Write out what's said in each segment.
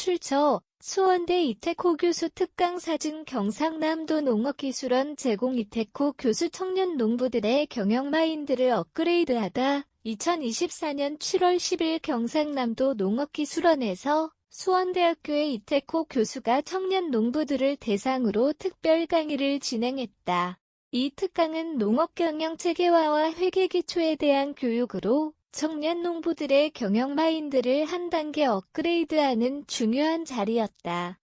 출처 수원대 이태코 교수 특강 사진 경상남도 농업기술원 제공 이태코 교수 청년 농부들의 경영 마인드를 업그레이드하다 2024년 7월 10일 경상남도 농업기술원에서 수원대학교의 이태코 교수가 청년 농부들을 대상으로 특별 강의를 진행했다. 이 특강은 농업 경영 체계화와 회계 기초에 대한 교육으로 청년 농부들의 경영 마인드를 한 단계 업그레이드하는 중요한 자리였다.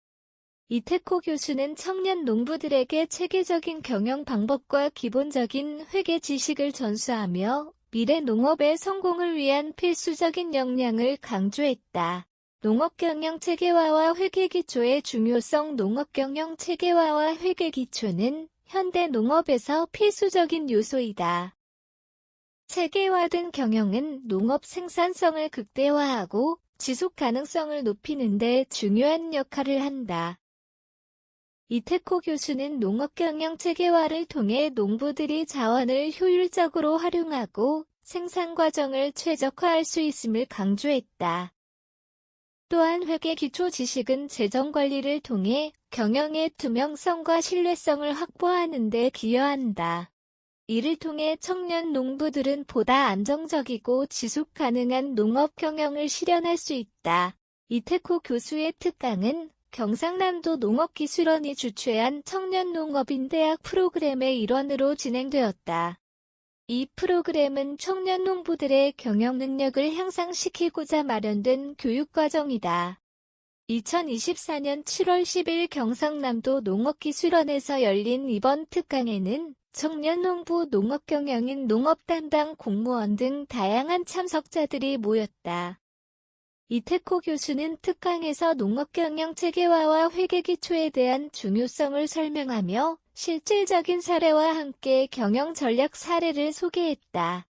이태코 교수는 청년 농부들에게 체계적인 경영 방법과 기본적인 회계 지식을 전수하며 미래 농업의 성공을 위한 필수적인 역량을 강조했다. 농업경영 체계화와 회계기초의 중요성 농업경영 체계화와 회계기초는 현대 농업에서 필수적인 요소이다. 체계화된 경영은 농업 생산성을 극대화하고 지속 가능성을 높이는 데 중요한 역할을 한다. 이태코 교수는 농업 경영 체계화를 통해 농부들이 자원을 효율적으로 활용하고 생산 과정을 최적화할 수 있음을 강조했다. 또한 회계 기초 지식은 재정 관리를 통해 경영의 투명성과 신뢰성을 확보하는 데 기여한다. 이를 통해 청년 농부들은 보다 안정적이고 지속 가능한 농업 경영을 실현할 수 있다. 이태코 교수의 특강은 경상남도 농업기술원이 주최한 청년 농업인 대학 프로그램의 일환으로 진행되었다. 이 프로그램은 청년 농부들의 경영 능력을 향상시키고자 마련된 교육과정이다. 2024년 7월 10일 경상남도 농업기술원에서 열린 이번 특강에는 청년 농부 농업경영인 농업담당 공무원 등 다양한 참석자들이 모였다. 이태코 교수는 특강에서 농업경영 체계화와 회계기초에 대한 중요성을 설명하며 실질적인 사례와 함께 경영 전략 사례를 소개했다.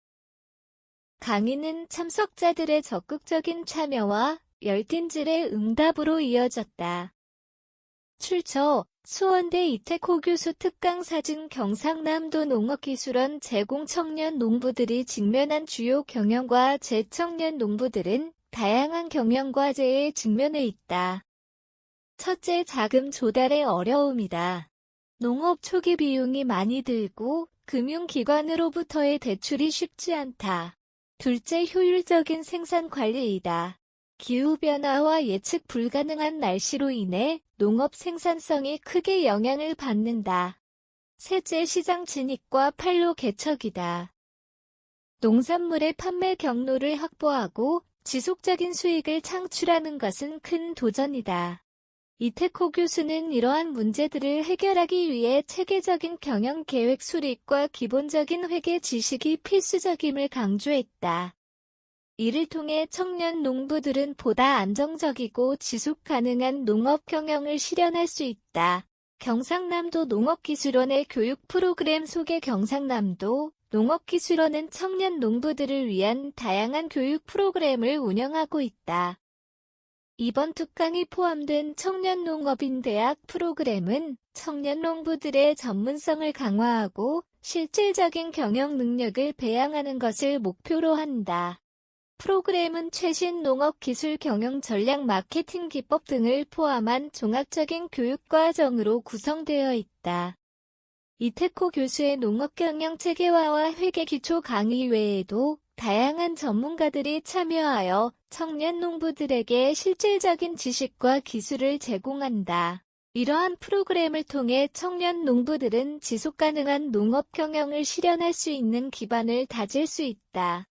강의는 참석자들의 적극적인 참여와 열띤 질의 응답으로 이어졌다. 출처 수원대 이태코 교수 특강 사진 경상남도 농업기술원 제공 청년 농부들이 직면한 주요 경영과 재청년 농부들은 다양한 경영 과제에 직면해 있다. 첫째, 자금 조달의 어려움이다. 농업 초기 비용이 많이 들고 금융기관으로부터의 대출이 쉽지 않다. 둘째, 효율적인 생산 관리이다. 기후변화와 예측 불가능한 날씨로 인해 농업 생산성이 크게 영향을 받는다. 셋째 시장 진입과 판로 개척이다. 농산물의 판매 경로를 확보하고 지속적인 수익을 창출하는 것은 큰 도전이다. 이태코 교수는 이러한 문제들을 해결하기 위해 체계적인 경영 계획 수립과 기본적인 회계 지식이 필수적임을 강조했다. 이를 통해 청년 농부들은 보다 안정적이고 지속 가능한 농업 경영을 실현할 수 있다. 경상남도 농업기술원의 교육 프로그램 소개 경상남도 농업기술원은 청년 농부들을 위한 다양한 교육 프로그램을 운영하고 있다. 이번 특강이 포함된 청년 농업인 대학 프로그램은 청년 농부들의 전문성을 강화하고 실질적인 경영 능력을 배양하는 것을 목표로 한다. 프로그램은 최신 농업 기술 경영 전략 마케팅 기법 등을 포함한 종합적인 교육 과정으로 구성되어 있다. 이태코 교수의 농업 경영 체계화와 회계 기초 강의 외에도 다양한 전문가들이 참여하여 청년 농부들에게 실질적인 지식과 기술을 제공한다. 이러한 프로그램을 통해 청년 농부들은 지속 가능한 농업 경영을 실현할 수 있는 기반을 다질 수 있다.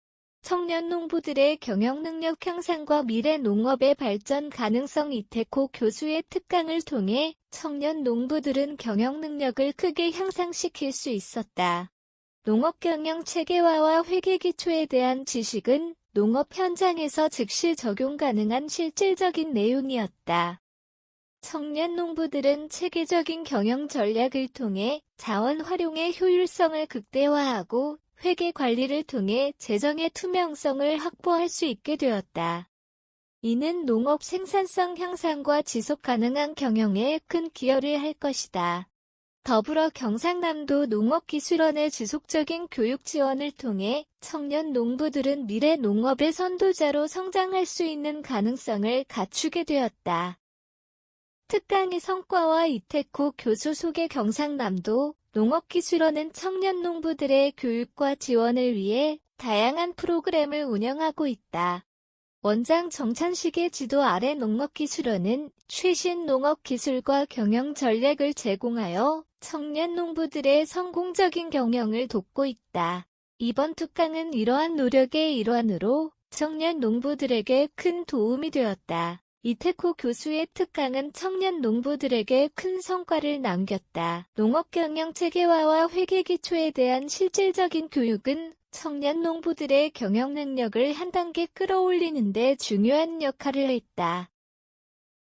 청년 농부들의 경영 능력 향상과 미래 농업의 발전 가능성 이태코 교수의 특강을 통해 청년 농부들은 경영 능력을 크게 향상시킬 수 있었다. 농업 경영 체계화와 회계 기초에 대한 지식은 농업 현장에서 즉시 적용 가능한 실질적인 내용이었다. 청년 농부들은 체계적인 경영 전략을 통해 자원 활용의 효율성을 극대화하고 회계 관리를 통해 재정의 투명성을 확보할 수 있게 되었다. 이는 농업 생산성 향상과 지속 가능한 경영에 큰 기여를 할 것이다. 더불어 경상남도 농업기술원의 지속적인 교육 지원을 통해 청년 농부들은 미래 농업의 선도자로 성장할 수 있는 가능성을 갖추게 되었다. 특강의 성과와 이태코 교수 소개 경상남도 농업기술원은 청년 농부들의 교육과 지원을 위해 다양한 프로그램을 운영하고 있다. 원장 정찬식의 지도 아래 농업기술원은 최신 농업기술과 경영 전략을 제공하여 청년 농부들의 성공적인 경영을 돕고 있다. 이번 특강은 이러한 노력의 일환으로 청년 농부들에게 큰 도움이 되었다. 이태코 교수의 특강은 청년 농부들에게 큰 성과를 남겼다. 농업 경영 체계화와 회계 기초에 대한 실질적인 교육은 청년 농부들의 경영 능력을 한 단계 끌어올리는 데 중요한 역할을 했다.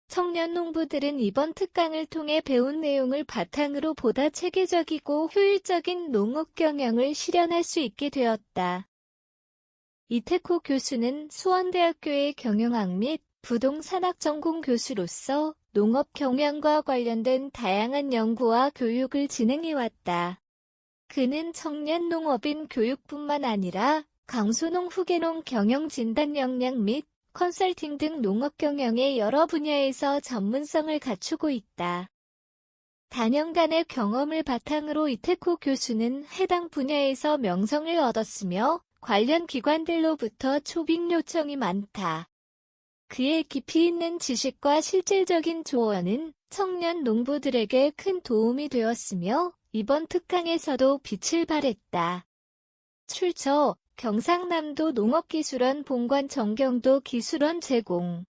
청년 농부들은 이번 특강을 통해 배운 내용을 바탕으로 보다 체계적이고 효율적인 농업 경영을 실현할 수 있게 되었다. 이태코 교수는 수원대학교의 경영학 및 부동산학 전공 교수로서 농업 경영과 관련된 다양한 연구와 교육을 진행해왔다. 그는 청년 농업인 교육뿐만 아니라 강소농 후계농 경영 진단 역량 및 컨설팅 등 농업 경영의 여러 분야에서 전문성을 갖추고 있다. 단연간의 경험을 바탕으로 이태코 교수는 해당 분야에서 명성을 얻었으며 관련 기관들로부터 초빙 요청이 많다. 그의 깊이 있는 지식과 실질적인 조언은 청년 농부들에게 큰 도움이 되었으며 이번 특강에서도 빛을 발했다. 출처 경상남도 농업기술원 본관 정경도 기술원 제공